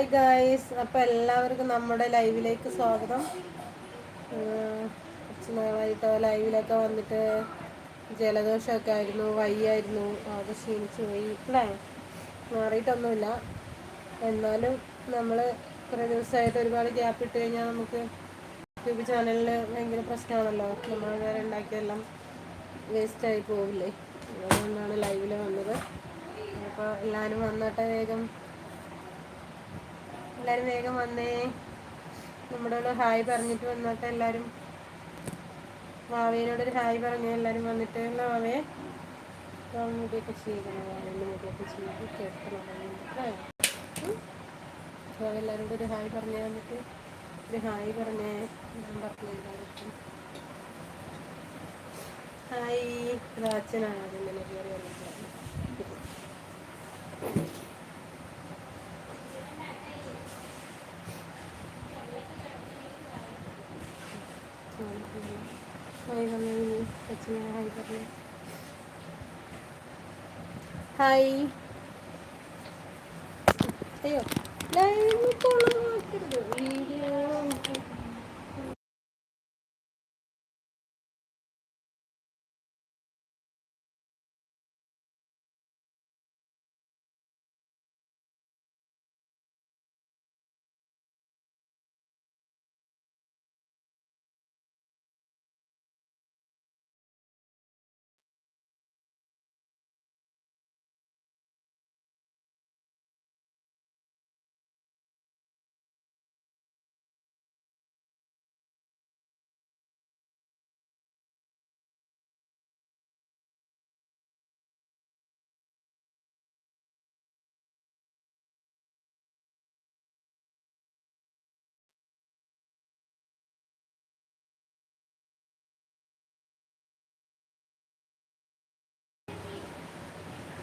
Hi guys അപ്പോൾ എല്ലാവർക്കും നമ്മുടെ ലൈവിലേക്ക് സ്വാഗതം. കുറച്ച് നാളായിട്ട് ലൈവിലൊക്കെ വന്നിട്ട് ജലദോഷമൊക്കെ ആയിരുന്നു വയ്യായിരുന്നു ആകെ ക്ഷീണിച്ചു പോയി. അല്ലേ? മാറിയിട്ടൊന്നുമില്ല. എന്നാലും നമ്മൾ കുറേ ദിവസമായിട്ട് ഒരുപാട് ഗ്യാപ്പ് ഇട്ട് കഴിഞ്ഞാൽ നമുക്ക് യൂട്യൂബ് ചാനലിൽ ഭയങ്കര പ്രശ്നമാണല്ലോ. നമ്മൾ വേറെ ഉണ്ടാക്കിയതെല്ലാം വേസ്റ്റായി പോവില്ലേ? അതുകൊണ്ടാണ് ലൈവിൽ വന്നത്. അപ്പോൾ എല്ലാവരും വന്നിട്ട് വേഗം. എല്ലാവരും വേഗം വന്നേ. നമ്മുടെ ഹായ് പറഞ്ഞിട്ട് വന്നിട്ട് എല്ലാവരും ഒരു ഹായ് പറഞ്ഞു എല്ലാവരും വന്നിട്ട്. മാവേ? മുടിയൊക്കെ ചെയ്യണം മുടിയൊക്കെ ചെയ്ത് കേൾക്കണം എല്ലാരും കൂടി ഒരു ഹായ് പറഞ്ഞു വന്നിട്ട്. ഒരു ഹായ് പറഞ്ഞേ ഞാൻ പറഞ്ഞു എല്ലാവർക്കും. ഹായ്. അച്ഛനാണ് അതിന്റെ കയറി വന്നിട്ടുള്ളത് ഹായ് പറഞ്ഞു ഹായ് പറഞ്ഞു ഹായ് അയ്യോ ലൈവ്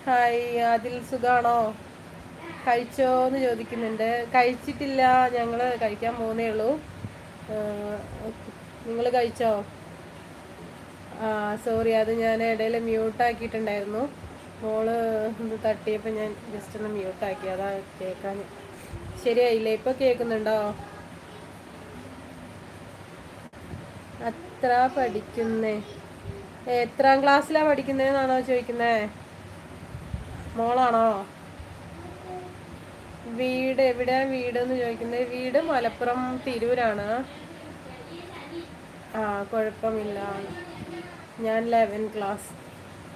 ഹായ് അതിൽ സുഖാണോ? കഴിച്ചോ എന്ന് ചോദിക്കുന്നുണ്ട്. കഴിച്ചിട്ടില്ല ഞങ്ങൾ കഴിക്കാൻ പോകുന്നേ ഉള്ളൂ. നിങ്ങൾ കഴിച്ചോ? ആ സോറി അത് ഞാൻ ഇടയിൽ മ്യൂട്ടാക്കിയിട്ടുണ്ടായിരുന്നു മോൾ ഇത് തട്ടിയപ്പോൾ ഞാൻ ജസ്റ്റ് ഒന്ന് മ്യൂട്ടാക്കി അതാ കേൾക്കാൻ ശരിയായില്ലേ? ഇപ്പോൾ കേൾക്കുന്നുണ്ടോ അത്ര പഠിക്കുന്നേ. എത്രാം ക്ലാസ്സിലാണ് പഠിക്കുന്നതെന്നാണോ ചോദിക്കുന്നത് മോളാണോ? വീട് എവിടെ വീട് എന്ന് ചോദിക്കുന്നത്? വീട് മലപ്പുറം തിരൂരാണ്. ആ കുഴപ്പമില്ല. ഞാൻ ലെവൻ ക്ലാസ്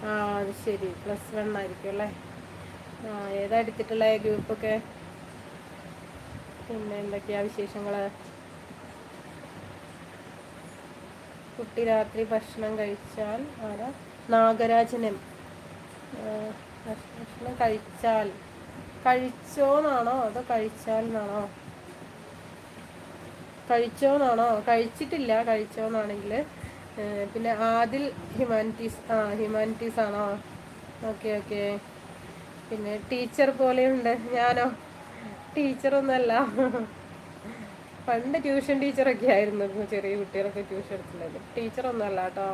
ആ അത് ശരി. പ്ലസ് വൺ ആയിരിക്കും അല്ലേ? ആ ഏതാ എടുത്തിട്ടുള്ള ഗ്രൂപ്പൊക്കെ പിന്നെ എന്തൊക്കെയാ വിശേഷങ്ങൾ കുട്ടി രാത്രി ഭക്ഷണം കഴിച്ചാൽ ആരാ? നാഗരാജനം. ഭക്ഷണം കഴിച്ചാൽ കഴിച്ചോന്നാണോ? അതോ കഴിച്ചാൽ എന്നാണോ കഴിച്ചോന്നാണോ? കഴിച്ചിട്ടില്ല കഴിച്ചോന്നാണെങ്കിൽ പിന്നെ ആദിൽ ഹ്യൂമാനിറ്റീസ് ആ ഹ്യൂമാനിറ്റീസ് ആണോ? Okay okay. പിന്നെ ടീച്ചർ പോലെയുണ്ട്. ഞാനോ? ടീച്ചറൊന്നല്ല പണ്ട് ട്യൂഷൻ ടീച്ചറൊക്കെ ആയിരുന്നു. ചെറിയ കുട്ടികളൊക്കെ ട്യൂഷൻ എടുത്തിട്ടുണ്ടായിരുന്നു. ടീച്ചറൊന്നുമല്ല കേട്ടോ.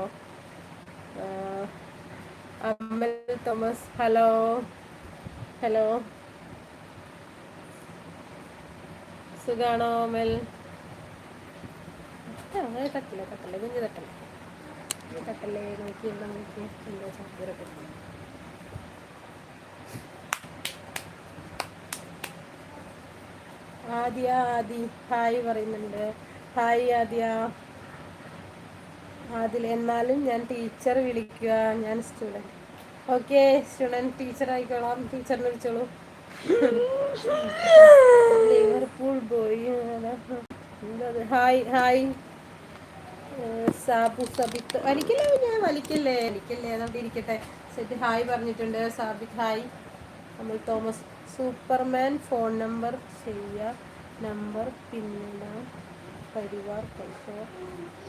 Amal Thomas hello. ഹലോ. സുഖാണോ അമൽ? തട്ടില്ല തട്ടല്ലേ കുഞ്ഞു തട്ടല്ലേ. തട്ടല്ലേ നോക്കി എന്താ നോക്കി എന്താ ചാർജറൊക്കെ ആദ്യ ആദി ഹായ് പറയുന്നുണ്ട്. ഹായ് ആദ്യ. അതിൽ എന്നാലും ഞാൻ ടീച്ചർ വിളിക്കുക ഞാൻ സ്റ്റുഡന്റ് ഓക്കെ സ്റ്റുഡന്റ് ടീച്ചർ ആയിക്കോളാം. ടീച്ചറിനെ വിളിച്ചോളൂ. Liverpool boy hi hi Sabu Sabith. വലിക്കല്ലേ ഞാൻ വലിക്കല്ലേ? വലിക്കല്ലേ? അതുകൊണ്ട് ഇരിക്കട്ടെ. സെറ്റ് ഹായ് പറഞ്ഞിട്ടുണ്ട്. സാബിത്ത് ഹായ് നമ്മൾ തോമസ്. സൂപ്പർമാൻ ഫോൺ നമ്പർ ചെയ്യുക നമ്പർ പിന്നെ പരിവാർ കൈസോ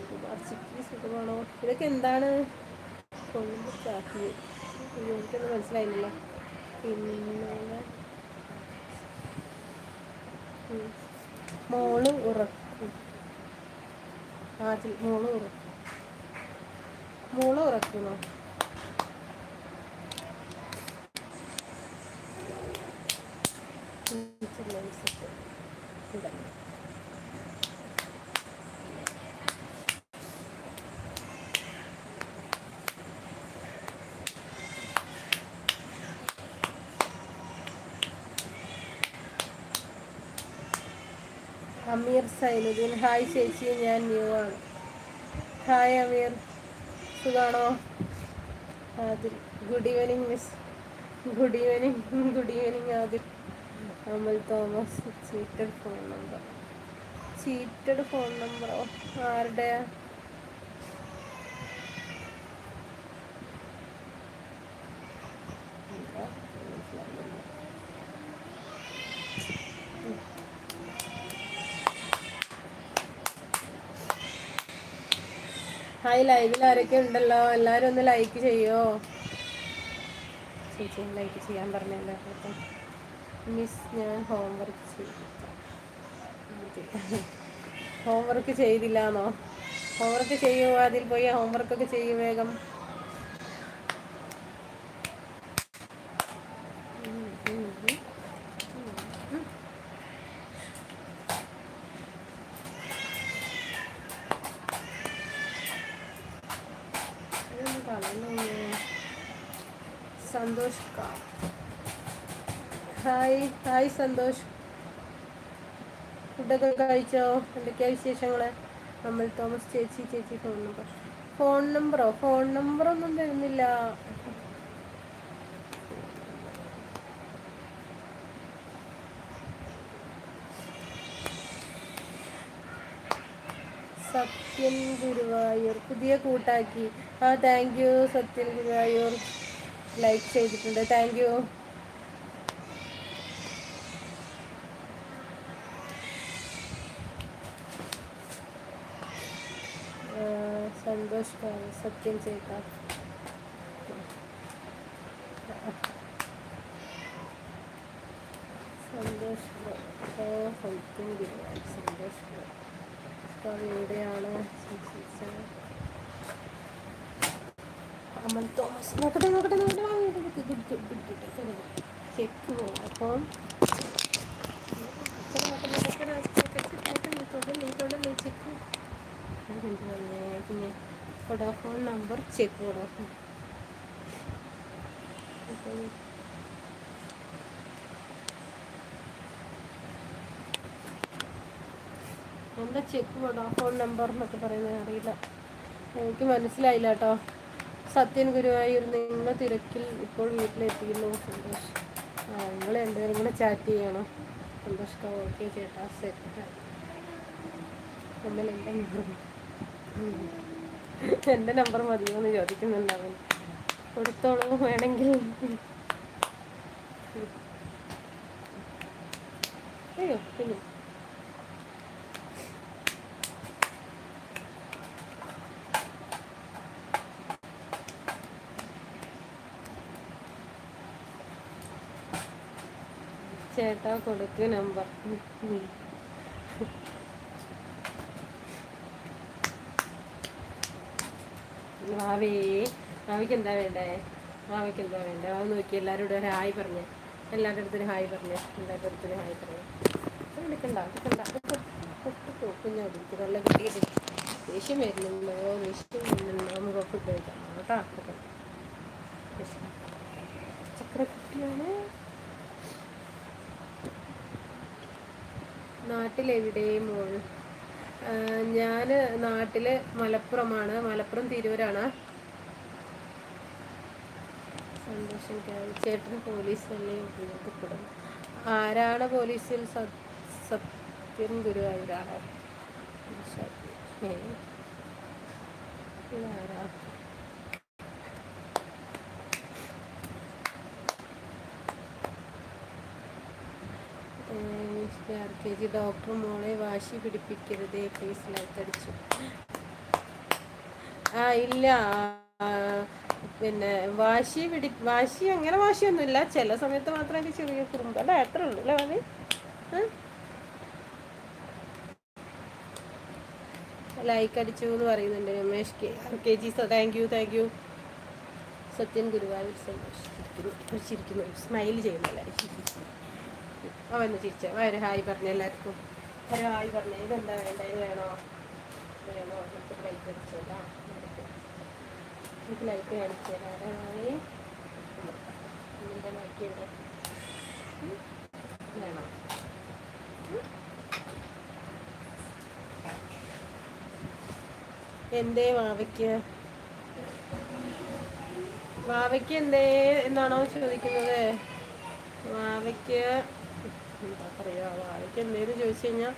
സുഖാർച്ചിക്ക് സുഖമാണോ? ഇതൊക്കെ എന്താണ്? കൊള്ളുമ്പോൾ ചാക്കി എനിക്കൊന്നും മനസ്സിലായില്ലല്ലോ. പിന്നെ മോൾ ഉറക്കും. ആദ്യം മോൾ ഉറക്കും. മോൾ ഉറക്കണോ? ടീച്ചർ അമീർ സൈനുദ്ദീൻ. ഹായ് ചേച്ചി ഞാൻ ന്യൂ ആണ്. ഹായ് അമീർ. സുഖാണോ? Adil. Good evening miss. Good evening good evening Adil. Amal Thomas. Cheated phone number. Cheated phone നമ്പറോ? ആരുടെയാ? ഹായ് ലൈവിൽ ആരൊക്കെ ഉണ്ടല്ലോ? എല്ലാവരും ഒന്ന് ലൈക്ക് ചെയ്യോ? ചേച്ചി ലൈക്ക് ചെയ്യാൻ പറഞ്ഞല്ലോ മിസ് ഞാൻ ഹോംവർക്ക് ചെയ്തു. ഹോംവർക്ക് ചെയ്തില്ലാന്നോ? ഹോംവർക്ക് ചെയ്യുമോ അതിൽ പോയി ഹോംവർക്കൊക്കെ ചെയ്യും വേഗം സന്തോഷ് ഹായ് ഹായ് സന്തോഷ്. ഫുഡൊക്കെ കഴിച്ചോ? എന്തൊക്കെയാ വിശേഷങ്ങൾ നമ്മൾ തോമസ് ചേച്ചി ചേച്ചി ഫോൺ നമ്പർ ഫോൺ നമ്പറോ ഫോൺ നമ്പറൊന്നും തരുന്നില്ല. സത്യൻ ഗുരുവായൂർ പുതിയ കൂട്ടാക്കി. ആ thank you Sathyan Guruvayur. Like ചെയ്തിട്ടുണ്ട്. താങ്ക് യു സന്തോഷ് സത്യം ചേട്ടാ സന്തോഷ് സത്യം സന്തോഷ് എവിടെയാണ്? അമൽ തോമസ്. നോക്കട്ടെ നോക്കട്ടെ നോക്കട്ടെ. ചെക്ക് പോകാം അപ്പം ചെക്ക് പിന്നെ വോഡാഫോൺ നമ്പർ ചെക്ക് വോഡാഫോൺ എന്താ ചെക്ക് വോഡാഫോൺ നമ്പർ എന്നൊക്കെ പറയുന്നത് അറിയില്ല എനിക്ക് മനസ്സിലായില്ല കേട്ടോ സത്യൻ ഗുരുവായൂർ നിങ്ങൾ തിരക്കിൽ ഇപ്പോൾ വീട്ടിലെത്തിക്കുന്നു. സന്തോഷ്. ആ നിങ്ങൾ രണ്ടുപേരും കൂടെ ചാറ്റ് ചെയ്യണം. സന്തോഷ് ഓക്കെ ചേട്ടാ. സെറ്റ്. നമ്മൾ എന്റെ നമ്പർ മതിയോന്ന് എന്ന് കൊടുത്തോളൂ വേണമെങ്കിൽ. അയ്യോ പിന്നെ. ചേട്ടാ കൊടുക്ക് നമ്പർ മാവേ ഭാവിക്ക് എന്താ വേണ്ടേ? ഭാവിക്ക് എന്താ വേണ്ടേ? അത് നോക്കി എല്ലാവരോടും ഒരു ഹായ് പറഞ്ഞു. എല്ലാവരുടെ അടുത്തും ഹായ് പറഞ്ഞേ. എല്ലാവരുടെ ഹായ് പറഞ്ഞു. നല്ല കിട്ടിയിട്ട് ദേഷ്യം വരുന്നുണ്ടോ? ദേഷ്യം വരുന്നുണ്ടോ? നമുക്ക് ഫുഡ് കഴിക്കാം കേട്ടോ നാട്ടിലെവിടെയും ഞാൻ നാട്ടിൽ മലപ്പുറമാണ്. മലപ്പുറം തിരൂരാണ്. സന്തോഷം. ചേട്ടൻ പോലീസ് തന്നെ ഉപയോഗപ്പെടും. ആരാണ് പോലീസിൽ സത്യം ഗുരുവായൂരാണോ? ആരാ ആർ കെ ജി ഡോക്ടർ മോളെ വാശി പിടിപ്പിക്കരുതേ പ്ലീസ് ലൈക്ക് അടിച്ചു. ആ ഇല്ല. പിന്നെ വാശി പിടി വാശി അങ്ങനെ വാശിയൊന്നുമില്ല. ചില സമയത്ത് മാത്രം എനിക്ക് ചെറിയ കുറുമ്പ്. അല്ല എത്ര ഉള്ളു. അല്ലേ മതി ലൈക്ക് അടിച്ചു എന്ന് പറയുന്നുണ്ട് Ramesh K R K G. Thank you thank you Sathyan Guruvayur സന്തോഷിച്ചിരിക്കുന്നു smile ചെയ്യുന്നല്ലേ അവ വന്ന് ചിരിച്ച ഒരു ഹായ് പറഞ്ഞ എല്ലാവർക്കും. ഒരു ഹായ് പറഞ്ഞ ഇതെന്താ വേണ്ട? ഇത് വേണോ? വേണോ? നമുക്ക് ലൈറ്റ് അടിച്ചോട്ടാ എനിക്ക് ലൈറ്റ് കാണിച്ചു നോക്കിയുണ്ട് എന്തേ വാവയ്ക്ക്? വാവയ്ക്ക് എന്തേ? എന്നാണോ ചോദിക്കുന്നത്. വാവയ്ക്ക് എന്താ പറയുക വാഴയ്ക്ക് എന്തേലും ചോദിച്ചു കഴിഞ്ഞാൽ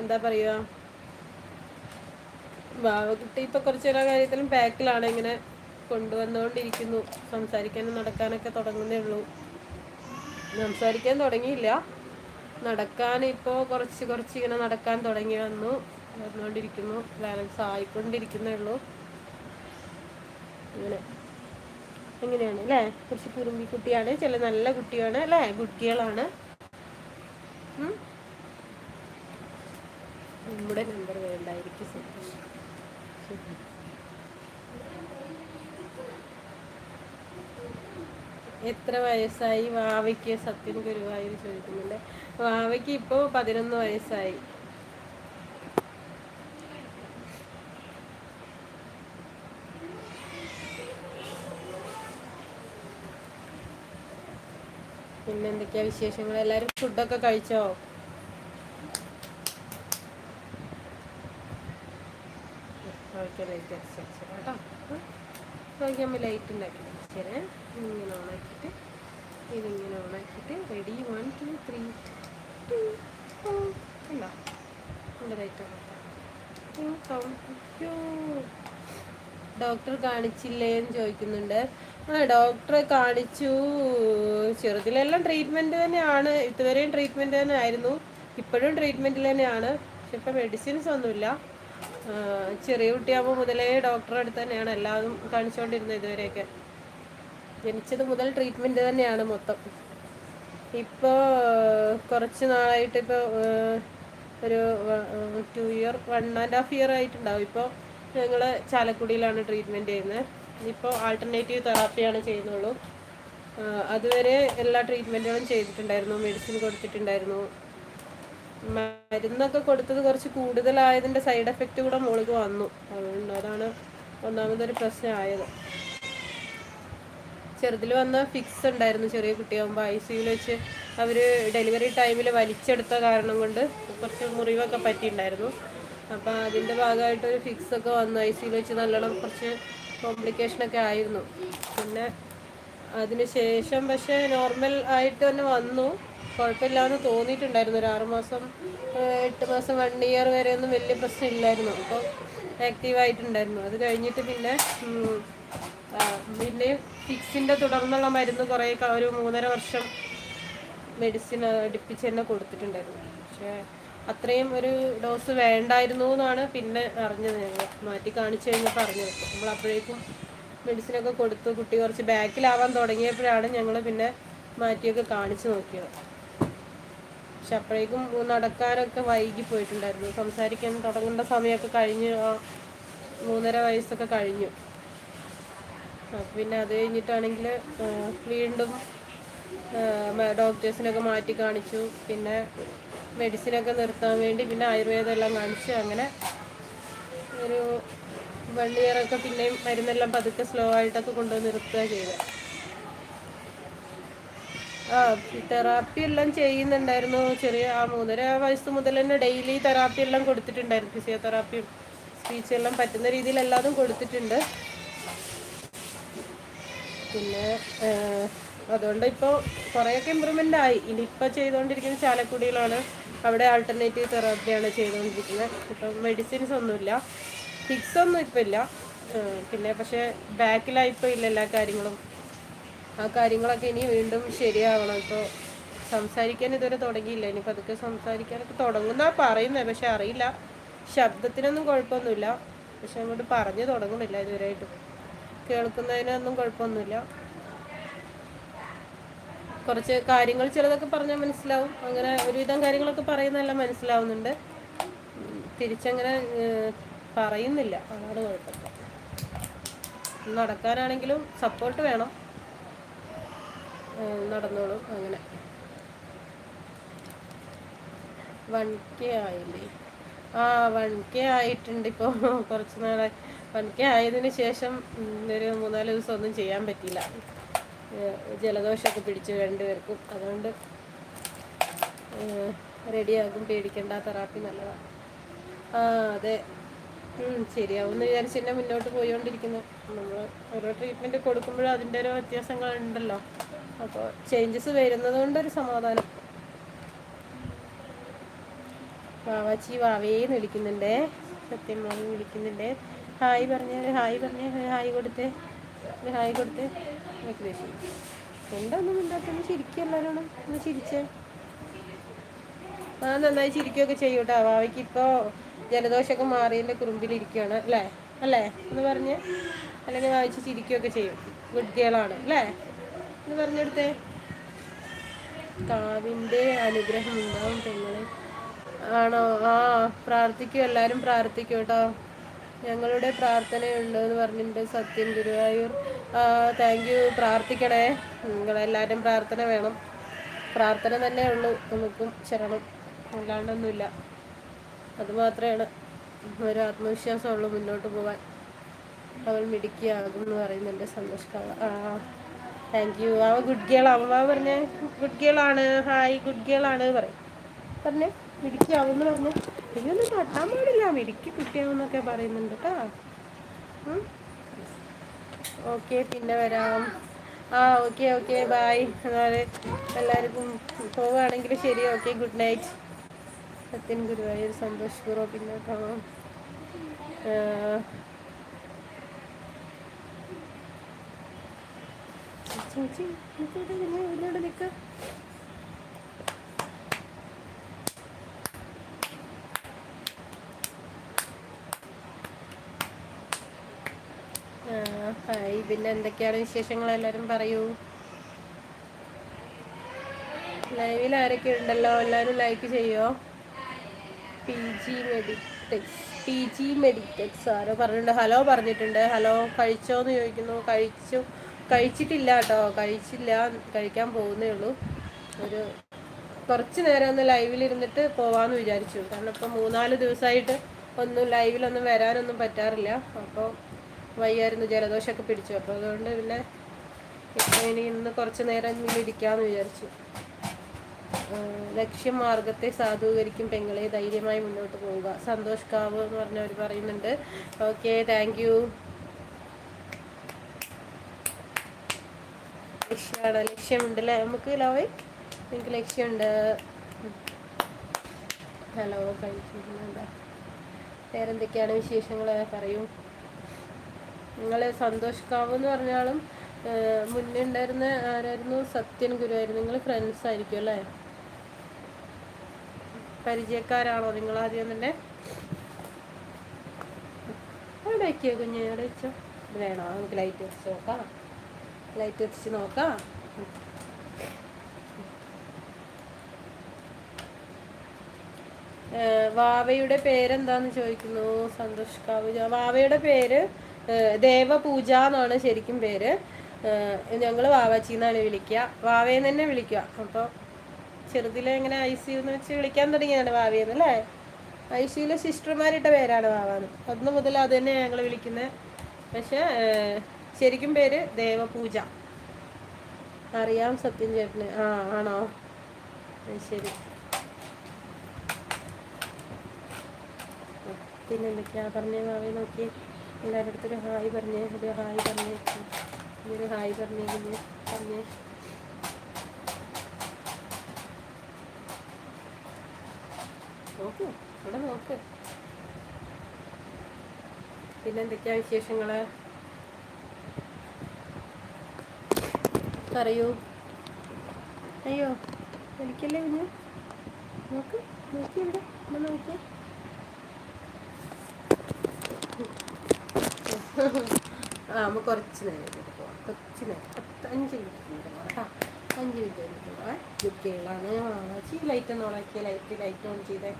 എന്താ പറയുക വാവക്കുട്ടി ഇപ്പം കുറച്ച് ഓരോ കാര്യത്തിലും പാക്കിലാണ് ഇങ്ങനെ കൊണ്ടുവന്നുകൊണ്ടിരിക്കുന്നു. സംസാരിക്കാനും നടക്കാനൊക്കെ തുടങ്ങുന്നേ ഉള്ളൂ. സംസാരിക്കാൻ തുടങ്ങിയില്ല. നടക്കാൻ ഇപ്പോൾ കുറച്ച് കുറച്ച് ഇങ്ങനെ നടക്കാൻ തുടങ്ങി വന്നു. വന്നുകൊണ്ടിരിക്കുന്നു ബാലൻസ് ആയിക്കൊണ്ടിരിക്കുന്നേ ഉള്ളൂ. അങ്ങനെ. എങ്ങനെയാണ് അല്ലേ കുറച്ച് കുറുമ്പി കുട്ടിയാണ്. ചില നല്ല കുട്ടിയാണ് അല്ലേ? കുട്ടികളാണ് നമ്മുടെ നമ്പർ വേണ്ടായിരിക്കും. എത്ര വയസ്സായി? വാവയ്ക്ക് സത്യൻ ഗുരുവായൂർ ചോദിക്കുന്നുണ്ട്. വാവയ്ക്ക് ഇപ്പോൾ പതിനൊന്ന് വയസ്സായി. പിന്നെ എന്തൊക്കെയാ വിശേഷങ്ങൾ എല്ലാരും ഫുഡൊക്കെ കഴിച്ചോ? ലൈറ്റ് കേട്ടോ നോക്കിയാൽ ലൈറ്റ് ഉണ്ടാക്കി ശരി ഇങ്ങനെ ഓണാക്കിയിട്ട് ഇതിങ്ങനെ ഓണാക്കിയിട്ട് ready one two three two ഉണ്ടോ ഡോക്ടർ കാണിച്ചില്ലേന്ന് ചോദിക്കുന്നുണ്ട്. ആ ഡോക്ടറെ കാണിച്ചു. ചെറുതിലെല്ലാം ട്രീറ്റ്മെന്റ് തന്നെയാണ്. ഇതുവരെയും ട്രീറ്റ്മെന്റ് തന്നെ ആയിരുന്നു ഇപ്പോഴും ട്രീറ്റ്മെന്റിൽ തന്നെയാണ്. പക്ഷെ ഇപ്പം മെഡിസിൻസ് ഒന്നുമില്ല. ചെറിയ കുട്ടിയാകുമ്പോൾ മുതലേ ഡോക്ടറെ അടുത്ത് തന്നെയാണ് എല്ലാതും കാണിച്ചുകൊണ്ടിരുന്നത് ഇതുവരെയൊക്കെ. ജനിച്ചത് മുതൽ ട്രീറ്റ്മെന്റ് തന്നെയാണ് മൊത്തം. ഇപ്പോൾ കുറച്ച് നാളായിട്ട് ഇപ്പോൾ ഒരു two year one and half year ആയിട്ടുണ്ടാവും. ഇപ്പോൾ ഞങ്ങൾ ചാലക്കുടിയിലാണ് ട്രീറ്റ്മെന്റ് ചെയ്യുന്നത്. ഇപ്പോൾ ആൾട്ടർനേറ്റീവ് തെറാപ്പിയാണ് ചെയ്യുന്നുള്ളൂ. അതുവരെ എല്ലാ ട്രീറ്റ്മെന്റുകളും ചെയ്തിട്ടുണ്ടായിരുന്നു. മെഡിസിൻ കൊടുത്തിട്ടുണ്ടായിരുന്നു. മരുന്നൊക്കെ കൊടുത്തത് കുറച്ച് കൂടുതലായതിന്റെ സൈഡ് എഫക്റ്റ് കൂടെ മോളിക്ക് വന്നു. അതുകൊണ്ട് അതാണ് ഒന്നാമതൊരു പ്രശ്നമായത്. ചെറുതിൽ വന്ന ഫിക്സ് ഉണ്ടായിരുന്നു. ചെറിയ കുട്ടിയാകുമ്പോൾ ഐ സിയിൽ വെച്ച് അവർ ഡെലിവറി ടൈമിൽ വലിച്ചെടുത്ത കാരണം കൊണ്ട് കുറച്ച് മുറിവൊക്കെ പറ്റിയിട്ടുണ്ടായിരുന്നു. അപ്പോൾ അതിന്റെ ഭാഗമായിട്ടൊരു ഫിക്സ് ഒക്കെ വന്നു. ഐ സിയിൽ വെച്ച് നല്ലോണം കുറച്ച് കോംപ്ലിക്കേഷനൊക്കെ ആയിരുന്നു. പിന്നെ അതിനുശേഷം പക്ഷേ നോർമൽ ആയിട്ട് തന്നെ വന്നു. കുഴപ്പമില്ലാന്ന് തോന്നിയിട്ടുണ്ടായിരുന്നു. ഒരു ആറുമാസം എട്ട് മാസം വൺ ഇയർ വരെ ഒന്നും വലിയ പ്രശ്നമില്ലായിരുന്നു. അപ്പോൾ ആക്റ്റീവായിട്ടുണ്ടായിരുന്നു അത് കഴിഞ്ഞിട്ട് പിന്നെ പിന്നെ ഫിക്സിന്റെ തുടർന്നുള്ള മരുന്ന് കുറേ ഒരു മൂന്നര വർഷം മെഡിസിൻ അടുപ്പിച്ച് തന്നെ കൊടുത്തിട്ടുണ്ടായിരുന്നു. പക്ഷേ അത്രയും ഒരു ഡോസ് വേണ്ടായിരുന്നു എന്നാണ് പിന്നെ അറിഞ്ഞത് ഞങ്ങൾ. മാറ്റി കാണിച്ചു കഴിഞ്ഞപ്പോൾ അറിഞ്ഞത് നമ്മൾ അപ്പോഴേക്കും മെഡിസിനൊക്കെ കൊടുത്ത് കുട്ടി കുറച്ച് ബാക്കിലാവാൻ തുടങ്ങിയപ്പോഴാണ് ഞങ്ങൾ പിന്നെ മാറ്റിയൊക്കെ കാണിച്ചു നോക്കിയത്. പക്ഷെ അപ്പോഴേക്കും നടക്കാനൊക്കെ വൈകി പോയിട്ടുണ്ടായിരുന്നു. സംസാരിക്കാൻ തുടങ്ങേണ്ട സമയമൊക്കെ കഴിഞ്ഞ് മൂന്നര വയസ്സൊക്കെ കഴിഞ്ഞു. പിന്നെ അത് കഴിഞ്ഞിട്ടാണെങ്കിൽ വീണ്ടും ഡോക്ടേഴ്സിനൊക്കെ മാറ്റി കാണിച്ചു. പിന്നെ മെഡിസിനൊക്കെ നിർത്താൻ വേണ്ടി പിന്നെ ആയുർവേദം എല്ലാം കാണിച്ചു അങ്ങനെ ഒരു വൺ ഇയറൊക്കെ പിന്നെയും മരുന്നെല്ലാം പതുക്കെ സ്ലോ ആയിട്ടൊക്കെ കൊണ്ടുവന്ന് നിർത്തുക ചെയ്തത്. ആ തെറാപ്പി എല്ലാം ചെയ്യുന്നുണ്ടായിരുന്നു. ചെറിയ ആ മൂന്നര വയസ്സ് മുതൽ തന്നെ ഡെയിലി തെറാപ്പി എല്ലാം കൊടുത്തിട്ടുണ്ടായിരുന്നു. ഫിസിയോതെറാപ്പിയും സ്പീച്ച് എല്ലാം പറ്റുന്ന രീതിയിൽ എല്ലാതും കൊടുത്തിട്ടുണ്ട്. പിന്നെ അതുകൊണ്ട് ഇപ്പോൾ കുറേയൊക്കെ ഇമ്പ്രൂവ്മെന്റ് ആയി. ഇനിയിപ്പോൾ ചെയ്തുകൊണ്ടിരിക്കുന്ന ചാലക്കുടിയിലാണ്. അവിടെ ആൾട്ടർനേറ്റീവ് തെറാപ്പിയാണ് ചെയ്തുകൊണ്ടിരിക്കുന്നത്. ഇപ്പം മെഡിസിൻസ് ഒന്നുമില്ല. ഫിക്സ് ഒന്നും ഇപ്പം ഇല്ല. പിന്നെ പക്ഷേ ബാക്കിലായിപ്പോൾ ഇല്ല എല്ലാ കാര്യങ്ങളും. ആ കാര്യങ്ങളൊക്കെ ഇനി വീണ്ടും ശരിയാവണം. ഇപ്പോൾ സംസാരിക്കാൻ ഇതുവരെ തുടങ്ങിയില്ല. ഇനി പതുക്കെ സംസാരിക്കാനൊക്കെ തുടങ്ങുന്ന പറയുന്നത് പക്ഷെ അറിയില്ല. ശബ്ദത്തിനൊന്നും കുഴപ്പമൊന്നുമില്ല. പക്ഷെ അങ്ങോട്ട് പറഞ്ഞു തുടങ്ങുന്നില്ല ഇതുവരെയായിട്ടും. കേൾക്കുന്നതിനൊന്നും കുഴപ്പമൊന്നുമില്ല. കുറച്ച് കാര്യങ്ങൾ ചിലതൊക്കെ പറഞ്ഞാൽ മനസ്സിലാവും. അങ്ങനെ ഒരുവിധം കാര്യങ്ങളൊക്കെ പറയുന്നതെല്ലാം മനസ്സിലാവുന്നുണ്ട്. തിരിച്ചങ്ങനെ പറയുന്നില്ല. അതാണ് കുഴപ്പമില്ല നടക്കാനാണെങ്കിലും സപ്പോർട്ട് വേണം. നടന്നോളും അങ്ങനെ. വൺ കെ ആയില്ലേ? ആ വൺ കെ ആയിട്ടുണ്ട് ഇപ്പോൾ കുറച്ച് നാളെ വൺ കെ ആയതിനു ശേഷം ഒരു മൂന്നാൽ ദിവസം ഒന്നും ചെയ്യാൻ പറ്റിയില്ല. ജലദോഷമൊക്കെ പിടിച്ചു രണ്ടുപേർക്കും. അതുകൊണ്ട് റെഡിയാകും. പേടിക്കേണ്ട തെറാപ്പി നല്ലതാണ് ആ അതെ. ശരിയാവും എന്ന് വിചാരിച്ച് തന്നെ മുന്നോട്ട് പോയിക്കൊണ്ടിരിക്കുന്നു നമ്മൾ ഓരോ ട്രീറ്റ്മെന്റ് കൊടുക്കുമ്പോഴും അതിന്റെ ഓരോ വ്യത്യാസങ്ങളുണ്ടല്ലോ. അപ്പോൾ ചേഞ്ചസ് വരുന്നത് കൊണ്ടൊരു സമാധാനം. വാവാച്ചി വാവേന്ന് വിളിക്കുന്നുണ്ടേ. സത്യം വിളിക്കുന്നുണ്ടേ. ഹായ് പറഞ്ഞ ഹായ് പറഞ്ഞ ഹായ് കൊടുത്തേ. ഹായ് കൊടുത്ത് ദേഷ്യം എന്താ ഒന്നും ഉണ്ടാക്കുന്നു ചിരിക്കും ഒന്ന് ചിരിച്ചേ. ആ നന്നായി ചിരിക്കുകയൊക്കെ ചെയ്യൂട്ടോ. ഭാവിക്ക് ഇപ്പോൾ ജലദോഷമൊക്കെ മാറിയതിന്റെ കുറുമ്പിലിരിക്കുകയാണ് അല്ലേ? അല്ലേ? എന്ന് പറഞ്ഞ്. അല്ലെങ്കിൽ വായിച്ച് ചിരിക്കുകയൊക്കെ ചെയ്യും. ഗുഡ് ഗേളാണ് അല്ലേ? എന്ന് പറഞ്ഞെടുത്തേ കാവിന്റെ അനുഗ്രഹം ഉണ്ടാവും പെങ്ങളെ. ആണോ? ആ പ്രാർത്ഥിക്കും. എല്ലാവരും പ്രാർത്ഥിക്കും കേട്ടോ. ഞങ്ങളുടെ പ്രാർത്ഥനയുണ്ട് എന്ന് പറഞ്ഞിട്ടുണ്ട് സത്യം ഗുരുവായൂർ. താങ്ക് യു പ്രാർത്ഥിക്കണേ. നിങ്ങളെല്ലാവരും പ്രാർത്ഥന വേണം. പ്രാർത്ഥന തന്നെ ഉള്ളൂ. നമുക്കും ശരണം. അല്ലാണ്ടൊന്നുമില്ല. അതുമാത്രമാണ് ഒരു ആത്മവിശ്വാസമുള്ളൂ മുന്നോട്ട് പോകാൻ. അവൾ മിടുക്കിയാകും എന്ന് പറയുന്നുണ്ട് സന്തോഷ് ആ താങ്ക് യു അവ ഗുഡ് ഗേൾ അമ്മ പറഞ്ഞേ ഗുഡ് ഗേൾ ആണ്. ഹായ് ഗുഡ് ഗേൾ ആണ്. പറയും. പറഞ്ഞേ. മിടുക്കിയാവുമെന്ന് പറഞ്ഞു ഇതൊന്നും തട്ടാൻ പാടില്ല മിടിക്ക് കിട്ടിയാവുന്നൊക്കെ പറയുന്നുണ്ട് കേട്ടോ ഓക്കെ പിന്നെ വരാം ആ ഓക്കെ ഓക്കെ ബായ് എല്ലാവർക്കും പോവുകയാണെങ്കിൽ ശരി okay good night Sathyan Guruvayur Santhosh ഗുറോ പിന്നെ കാണാം ചേച്ചി ഇവിടെ നിൽക്കാം ഹായ് പിന്നെ എന്തൊക്കെയാണ് വിശേഷങ്ങൾ? എല്ലാവരും പറയൂ. ലൈവിൽ ആരൊക്കെ ഉണ്ടല്ലോ? എല്ലാവരും ലൈക്ക് ചെയ്യോ? P G Meditex P G Meditex ആരോ പറഞ്ഞിട്ടുണ്ട്. ഹലോ പറഞ്ഞിട്ടുണ്ട്. ഹലോ കഴിച്ചോ എന്ന് ചോദിക്കുന്നു. കഴിച്ചു കഴിച്ചിട്ടില്ല കേട്ടോ. കഴിച്ചില്ല കഴിക്കാൻ പോകുന്നേ ഉള്ളൂ. ഒരു കുറച്ച് നേരം ഒന്ന് ലൈവിലിരുന്നിട്ട് പോവാമെന്ന് വിചാരിച്ചു. കാരണം ഇപ്പം മൂന്നാൽ ദിവസമായിട്ട് ഒന്നും ലൈവിലൊന്നും വരാനൊന്നും പറ്റാറില്ല. അപ്പോൾ വയ്യായിരുന്നു ജലദോഷമൊക്കെ പിടിച്ചു. അപ്പോൾ അതുകൊണ്ട് പിന്നെ ഇനി ഇന്ന് കുറച്ച് നേരം ഇരിക്കാമെന്ന് വിചാരിച്ചു. ലക്ഷ്യമാർഗത്തെ സാധൂകരിക്കും പെങ്ങളെ ധൈര്യമായി മുന്നോട്ട് പോവുക. സന്തോഷ് കാവ് എന്ന് പറഞ്ഞവർ പറയുന്നുണ്ട്. ഓക്കെ താങ്ക് യു ലക്ഷ്യമാണ് ലക്ഷ്യമുണ്ട് അല്ലേ നമുക്ക് ലവേ നിങ്ങൾക്ക് ലക്ഷ്യമുണ്ട്? ഹലോ കഴിക്കുന്നുണ്ട് വേറെന്തൊക്കെയാണ് വിശേഷങ്ങൾ പറയൂ. നിങ്ങൾ സന്തോഷ് കാവ് എന്ന് പറഞ്ഞാലും മുന്നേ ഉണ്ടായിരുന്ന ആരായിരുന്നു? സത്യൻ ഗുരുവായിരുന്നു നിങ്ങൾ ഫ്രണ്ട്സ് ആയിരിക്കും അല്ലേ? പരിചയക്കാരാണോ നിങ്ങൾ ആദ്യം തന്നെ? അവിടെ വയ്ക്കോ കുഞ്ഞ് വെച്ചോ. വേണോ? നമുക്ക് ലൈറ്റ് വെച്ച് നോക്കാം. ലൈറ്റ് വെച്ച് നോക്കാം. വാവയുടെ പേരെന്താന്ന് ചോദിക്കുന്നു? സന്തോഷ് കാവ്. വാവയുടെ പേര് ദേവപൂജ എന്നാണ് ശരിക്കും പേര്. ഞങ്ങൾ വാവാച്ചി എന്നാണ് വിളിക്കുക വാവേന്ന് തന്നെ വിളിക്കുക അപ്പോൾ ചെറുതിലെ ഇങ്ങനെ ഐ സി എന്ന് വെച്ച് വിളിക്കാൻ തുടങ്ങിയാണ് വാവേന്ന് അല്ലേ? ഐ സിയിലെ സിസ്റ്റർമാരിട്ട പേരാണ് വാവാന്ന്. അന്ന് മുതൽ അത് തന്നെ ഞങ്ങൾ വിളിക്കുന്നത് പക്ഷെ ശരിക്കും പേര് ദേവപൂജ. അറിയാം സത്യം ചേട്ടന്. ആ ആണോ? ശരി. പിന്നെന്തൊക്കെയാ പറഞ്ഞ മാവേ നോക്കി എല്ലാവരുടെ അടുത്തൊരു ഹായ് പറഞ്ഞേ ഒരു ഹായ് പറഞ്ഞേ ഒരു ഹായ് പറഞ്ഞേ പിന്നെ പറഞ്ഞേ. നോക്കൂ ഇവിടെ നോക്ക്. പിന്നെന്തൊക്കെയാ വിശേഷങ്ങൾ പറയൂ. അയ്യോ എനിക്കല്ലേ കുഞ്ഞു? നോക്ക് നോക്കി ഇവിടെ നോക്കി ആ നമുക്ക് കുറച്ച് നേരം ഇട്ടിട്ട് പോവാം. കുറച്ച് നേരം. പത്ത് അഞ്ച് മിനിറ്റ് പോവാം കേട്ടോ. അഞ്ച് മിനിറ്റ് കഴിഞ്ഞിട്ട് പോവാം. കുട്ടികളാണ് വാങ്ങാച്ചി ലൈറ്റ് ഒന്ന് ഓണാക്കിയ ലൈറ്റ് ലൈറ്റ് ഓൺ ചെയ്തേ.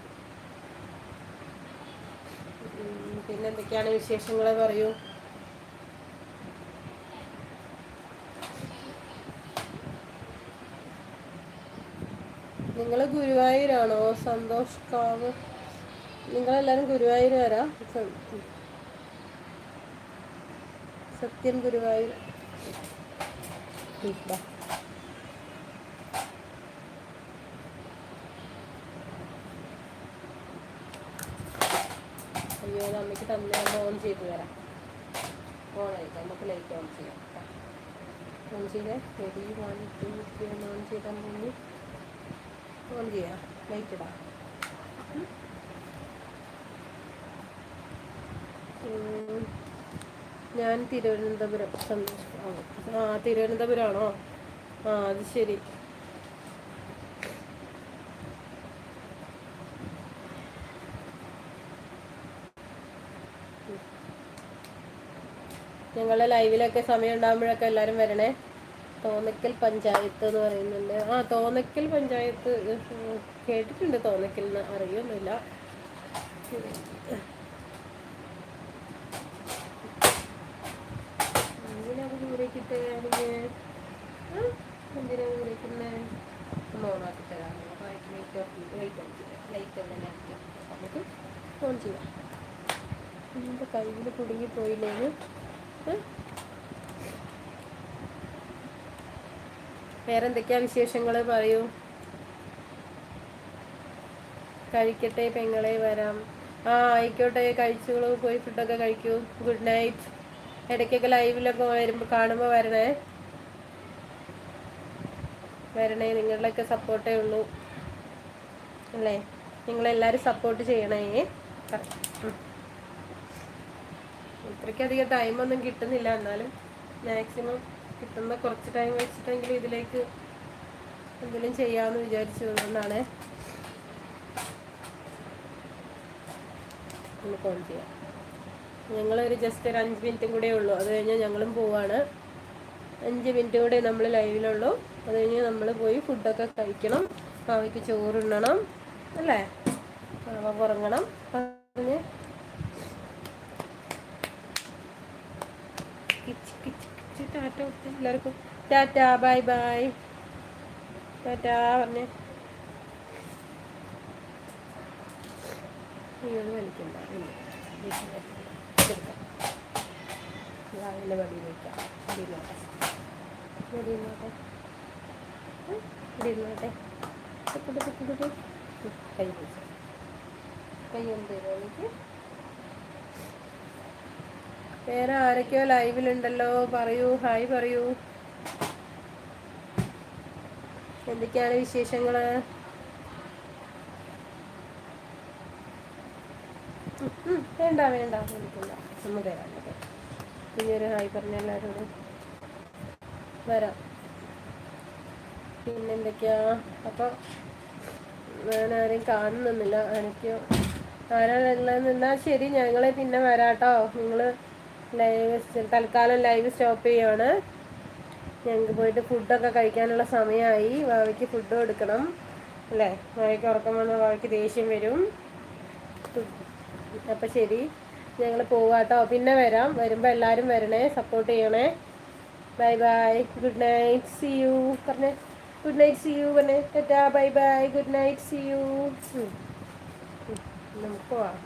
പിന്നെ എന്തൊക്കെയാണ് വിശേഷങ്ങൾ? പറയൂ. നിങ്ങൾ ഗുരുവായൂരാണോ? സന്തോഷ് കാവ്. നിങ്ങളെല്ലാവരും ഗുരുവായൂർ വരാം. സത്യൻ ഗുരുവായൂർ. അയ്യോ അമ്മയ്ക്ക് തന്നെ അമ്മ ഓൺ ചെയ്ത് തരാം. ഓൺ ആയിട്ട് നമുക്ക് ലൈറ്റ് ഓൺ ചെയ്യാം. ഓൺ ചെയ്തേ? റെഡി വൺ ടു ഒന്ന് ഓൺ ചെയ്താൽ മതി. ഓൺ ചെയ്യാം. ലൈറ്റ് ഇടാം. ഉം. ഞാൻ തിരുവനന്തപുരം സന്തോഷം. ആ തിരുവനന്തപുരമാണോ ആ അത് ശരി. ഞങ്ങളുടെ ലൈവിലൊക്കെ സമയം ഉണ്ടാകുമ്പോഴൊക്കെ എല്ലാവരും വരണേ. തോന്നക്കൽ പഞ്ചായത്ത് എന്ന് പറയുന്നുണ്ട്. ആ തോന്നക്കൽ പഞ്ചായത്ത് കേട്ടിട്ടുണ്ട് തോന്നക്കൽ എന്ന്. അറിയൊന്നുമില്ല എന്തിനാ തരാം ലൈറ്റ് ചെയ്യാം എന്റെ കയ്യിൽ കുടുങ്ങി പോയില്ലേ വേറെ എന്തൊക്കെയാ വിശേഷങ്ങൾ പറയൂ? കഴിക്കട്ടെ പെങ്ങളെ വരാം. ആ ആയിക്കോട്ടെ കഴിച്ചോളൂ പോയി ഫുഡൊക്കെ കഴിക്കൂ. ഗുഡ് നൈറ്റ് ഇടയ്ക്കൊക്കെ ലൈവിലൊക്കെ വരുമ്പോൾ കാണുമ്പോൾ വരണേ. വരണേ നിങ്ങളുടെയൊക്കെ സപ്പോർട്ടേ ഉള്ളൂ. അല്ലേ? നിങ്ങളെല്ലാവരും സപ്പോർട്ട് ചെയ്യണേ. ഇത്രയ്ക്കധികം ടൈമൊന്നും കിട്ടുന്നില്ല. എന്നാലും മാക്സിമം കിട്ടുന്ന കുറച്ച് ടൈം വെച്ചിട്ടെങ്കിലും ഇതിലേക്ക് എന്തെങ്കിലും ചെയ്യാമെന്ന് വിചാരിച്ചതുകൊണ്ടാണ് നമുക്ക് ഓൺ ചെയ്യാം. ഞങ്ങളൊരു ജസ്റ്റ് ഒരു അഞ്ച് മിനിറ്റും കൂടെ ഉള്ളൂ. അത് കഴിഞ്ഞാൽ ഞങ്ങളും പോവാണ്. അഞ്ച് മിനിറ്റ് കൂടെ നമ്മൾ ലൈവിലുള്ളൂ അത് കഴിഞ്ഞ് നമ്മൾ പോയി ഫുഡൊക്കെ കഴിക്കണം. പാവയ്ക്ക് ചോറുണ്ണണം. അല്ലേ? പാവ ഉറങ്ങണം. പറഞ്ഞ് എല്ലാവർക്കും. Tata bye bye. ടാറ്റ പറഞ്ഞേ. അത് വലിക്കണ്ട. രാവിലെ വടിയിൽ വയ്ക്കാം വടിയിലോട്ടെ വടിയിലോട്ടെ വടിയിലോട്ടെ കൈ പിടിച്ചു. കൈ തരുമോ എനിക്ക്? വേറെ ആരൊക്കെയോ ലൈവിലുണ്ടല്ലോ. പറയൂ. ഹായ് പറയൂ. എന്തൊക്കെയാണ് വിശേഷങ്ങൾ വേണ്ട വേണ്ട. വിളിക്കണ്ട ഒന്ന് തരാം ഒരു ഹായ് പറഞ്ഞ എല്ലാവരോടും വരാം. പിന്നെന്തൊക്കെയാ അപ്പോൾ ഞാൻ ആരെയും കാണുന്നില്ല എനിക്കോ ആരാളുള്ളതെന്ന് എന്നാൽ ശരി ഞങ്ങളെ പിന്നെ വരാട്ടോ. നിങ്ങൾ ലൈവ് തൽക്കാലം ലൈവ് സ്റ്റോപ്പ് ചെയ്യാണ്. ഞങ്ങൾക്ക് പോയിട്ട് ഫുഡൊക്കെ കഴിക്കാനുള്ള സമയമായി വാവയ്ക്ക് ഫുഡ് കൊടുക്കണം. അല്ലേ? വാവയ്ക്ക് ഉറക്കം വന്നാൽ വാവയ്ക്ക് ദേഷ്യം വരും. അപ്പം ശരി. ഞങ്ങൾ പോവാട്ടോ പിന്നെ വരാം. വരുമ്പോൾ എല്ലാവരും വരണേ. സപ്പോർട്ട് ചെയ്യണേ. Bye bye good night see you പറഞ്ഞേ. ഗുഡ് നൈറ്റ് സി യു പറഞ്ഞേ. Tata bye bye good night see you നമുക്ക് പോവാം.